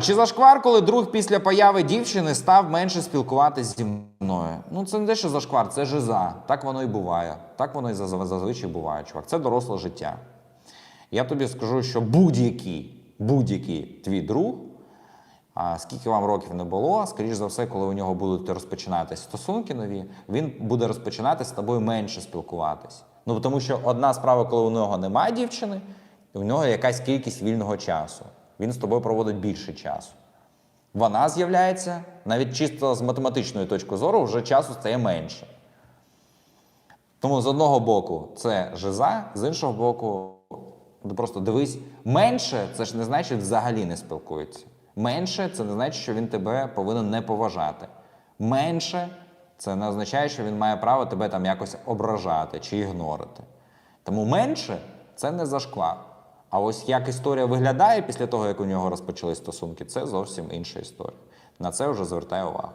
Чи зашквар, коли друг після появи дівчини став менше спілкуватись зі мною? Ну це не те, що зашквар, це жиза. Так воно і буває. Так воно і зазвичай буває, чувак. Це доросле життя. Я тобі скажу, що будь-який, будь-який твій друг, а скільки вам років не було, скоріш за все, коли у нього будуть розпочинатись стосунки нові, він буде розпочинати з тобою менше спілкуватись. Ну тому що одна справа, коли у нього немає дівчини, у нього якась кількість вільного часу. Він з тобою проводить більше часу. Вона з'являється навіть чисто з математичної точки зору, вже часу стає менше. Тому з одного боку це жиза, з іншого боку, просто дивись, менше це ж не значить взагалі не спілкується. Менше це не значить, що він тебе повинен не поважати. Менше це не означає, що він має право тебе там якось ображати чи ігнорити. Тому менше це не зашквар. А ось як історія виглядає після того, як у нього розпочались стосунки, це зовсім інша історія. На це вже звертаю увагу.